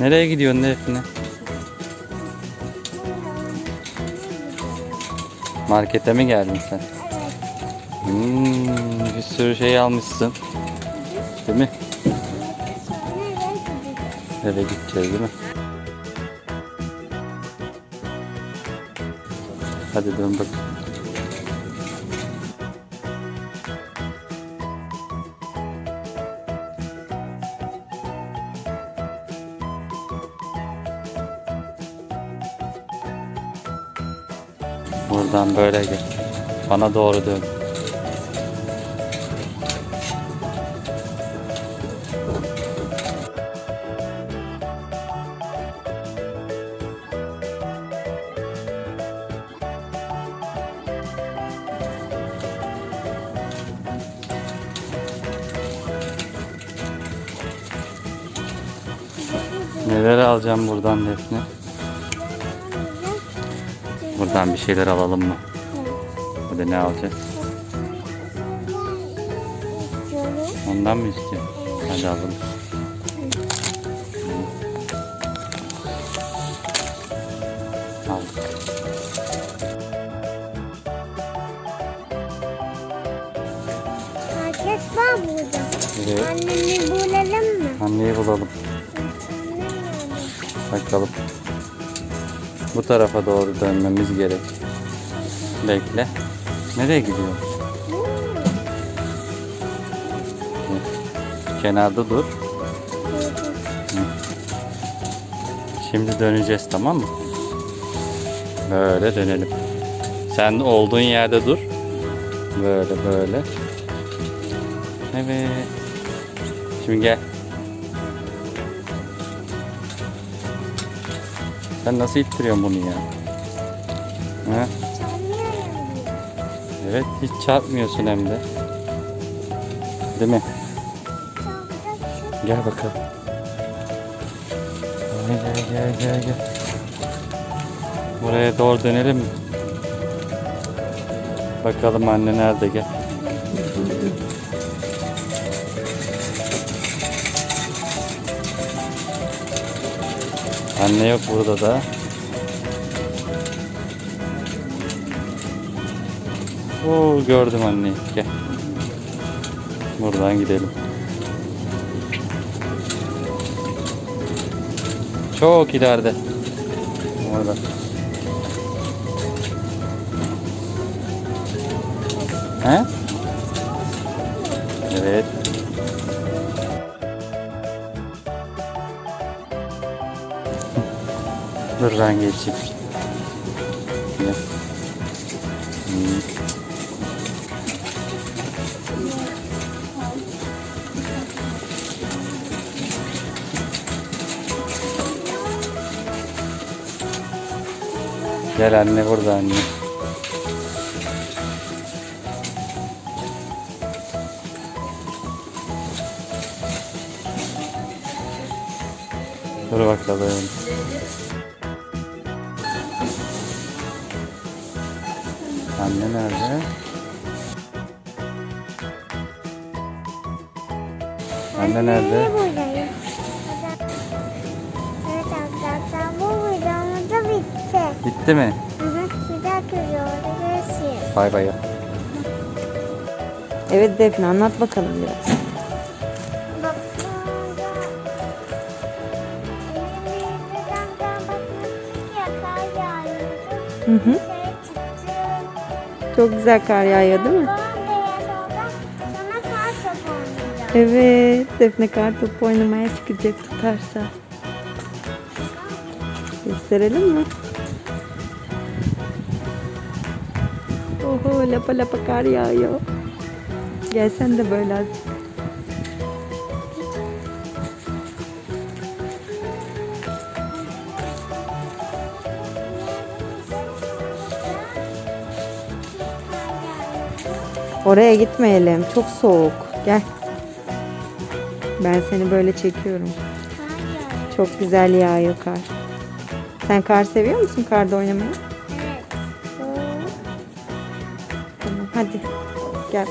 Nereye gidiyorsun Defne? Markete mi geldin sen? Hmm, bir sürü şey almışsın. Değil mi? Eve gideceğiz değil mi? Hadi dön bak. Buradan böyle gel. Bana doğru dön. Neler alacağım buradan Defne? Buradan bir şeyler alalım mı? Burada ne alacağız? Ondan mı istiyorsun? Hadi alalım. Aldık. Herkes var burada. Evet. Annemi bulalım mı? Anneyi bulalım. Bakalım. Bu tarafa doğru dönmemiz gerek. Bekle. Nereye gidiyor? Kenarda dur. Şimdi döneceğiz tamam mı? Böyle dönelim. Sen olduğun yerde dur. Böyle böyle. Evet. Şimdi gel. Sen nasıl ittiriyorsun bunu ya? Ha? Evet hiç çarpmıyorsun hem de. Değil mi? Gel bakalım. Gel gel gel gel gel. Buraya doğru dönelim mi? Bakalım anne nerede gel. Anne yok burada da. Oo gördüm anneyi. Gel. Buradan gidelim. Çok ileride. Orada. He? Evet. Dur ben geçeyim. Gel. Gel anne burada anne. Dur bakalım. Anne nerede? Anne nerede? buradayım. Evet arkadaşlar bu videomuz da bitti. Bitti mi? Hı hı. Bir dahaki videoda görüşürüz. Bay bay. Evet Defne anlat bakalım biraz. Hı hı. Çok güzel kar yağıyor değil mi? Evet Defne kar topu oynamaya çıkacak tutarsa. Gösterelim mi? Oho lapa lapa kar yağıyor. Gel sen de böyle azıcık. Oraya gitmeyelim. Çok soğuk. Gel. Ben seni böyle çekiyorum. Çok güzel yağıyor kar. Sen kar seviyor musun karda oynamayı? Evet. Tamam hadi. Gel.